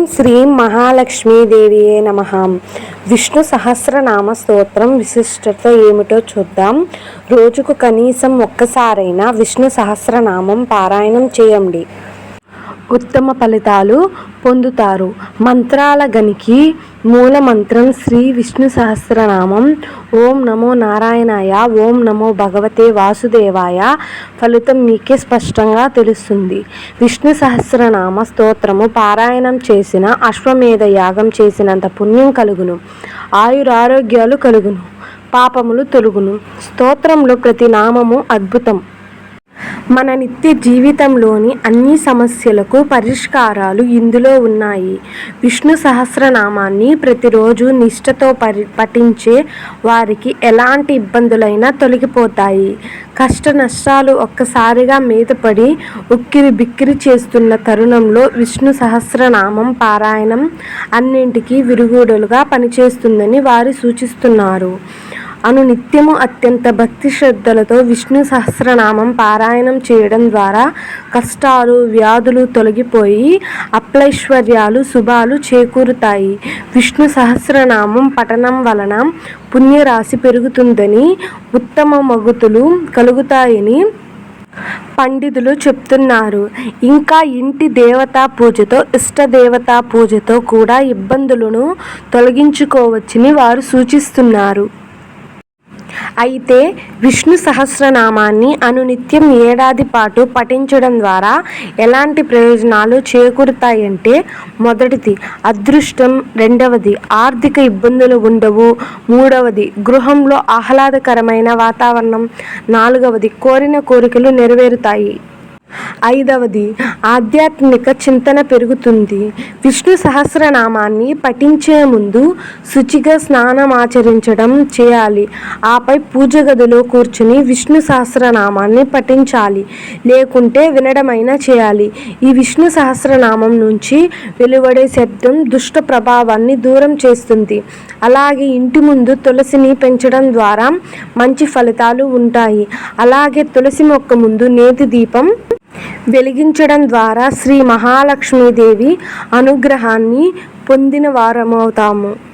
ఓం శ్రీ మహాలక్ష్మీదేవియే నమ. విష్ణు సహస్రనామ స్తోత్రం విశిష్టత ఏమిటో చూద్దాం. రోజుకు కనీసం ఒక్కసారైనా విష్ణు సహస్రనామం పారాయణం చేయండి. ఉత్తమ ఫలితాలు పొందుతారు. మంత్రాల గనికి మూల మంత్రం శ్రీ విష్ణు సహస్రనామం. ఓం నమో నారాయణాయ ఓం నమో భగవతే వాసుదేవాయ ఫలితం మీకే స్పష్టంగా తెలుస్తుంది. విష్ణు సహస్రనామ స్తోత్రము పారాయణం చేసిన అశ్వమేధ యాగం చేసినంత పుణ్యం కలుగును. ఆయురారోగ్యాలు కలుగును. పాపములు తొలుగును. స్తోత్రంలో ప్రతి నామము అద్భుతం. మన నిత్య జీవితంలోని అన్ని సమస్యలకు పరిష్కారాలు ఇందులో ఉన్నాయి. విష్ణు సహస్రనామాన్ని ప్రతిరోజు నిష్ఠతో పరి పఠించే వారికి ఎలాంటి ఇబ్బందులైనా తొలగిపోతాయి. కష్ట నష్టాలు ఒక్కసారిగా మీదపడి ఉక్కిరి బిక్కిరి చేస్తున్న తరుణంలో విష్ణు సహస్రనామం పారాయణం అన్నింటికీ విరుగుడులుగా పనిచేస్తుందని వారు సూచిస్తున్నారు. అను నిత్యము అత్యంత భక్తి శ్రద్ధలతో విష్ణు సహస్రనామం పారాయణం చేయడం ద్వారా కష్టాలు వ్యాధులు తొలగిపోయి అప్లైశ్వర్యాలు శుభాలు చేకూరుతాయి. విష్ణు సహస్రనామం పఠనం వలన పుణ్యరాశి పెరుగుతుందని ఉత్తమ మగుతులు కలుగుతాయని పండితులు చెప్తున్నారు. ఇంకా ఇంటి దేవతా పూజతో ఇష్ట దేవతా పూజతో కూడా ఇబ్బందులను తొలగించుకోవచ్చని వారు సూచిస్తున్నారు. అయితే విష్ణు సహస్రనామాన్ని అనునిత్యం ఏడాది పాటు పఠించడం ద్వారా ఎలాంటి ప్రయోజనాలు చేకూరుతాయంటే మొదటిది అదృష్టం. రెండవది ఆర్థిక ఇబ్బందులు ఉండవు. మూడవది గృహంలో ఆహ్లాదకరమైన వాతావరణం. నాలుగవది కోరిన కోరికలు నెరవేరుతాయి. ఐదవది ఆధ్యాత్మిక చింతన పెరుగుతుంది. విష్ణు సహస్రనామాన్ని పఠించే ముందు శుచిగా స్నానం ఆచరించడం చేయాలి. ఆపై పూజ గదిలో కూర్చుని విష్ణు సహస్రనామాన్ని పఠించాలి. లేకుంటే వినడమైనా చేయాలి. ఈ విష్ణు సహస్రనామం నుంచి వెలువడే శబ్దం దుష్ట ప్రభావాన్ని దూరం చేస్తుంది. అలాగే ఇంటి ముందు తులసిని పెంచడం ద్వారా మంచి ఫలితాలు ఉంటాయి. అలాగే తులసి మొక్క ముందు నేతి దీపం వెలిగించడం ద్వారా శ్రీ మహాలక్ష్మీదేవి అనుగ్రహాన్ని పొందిన వారమవుతాము.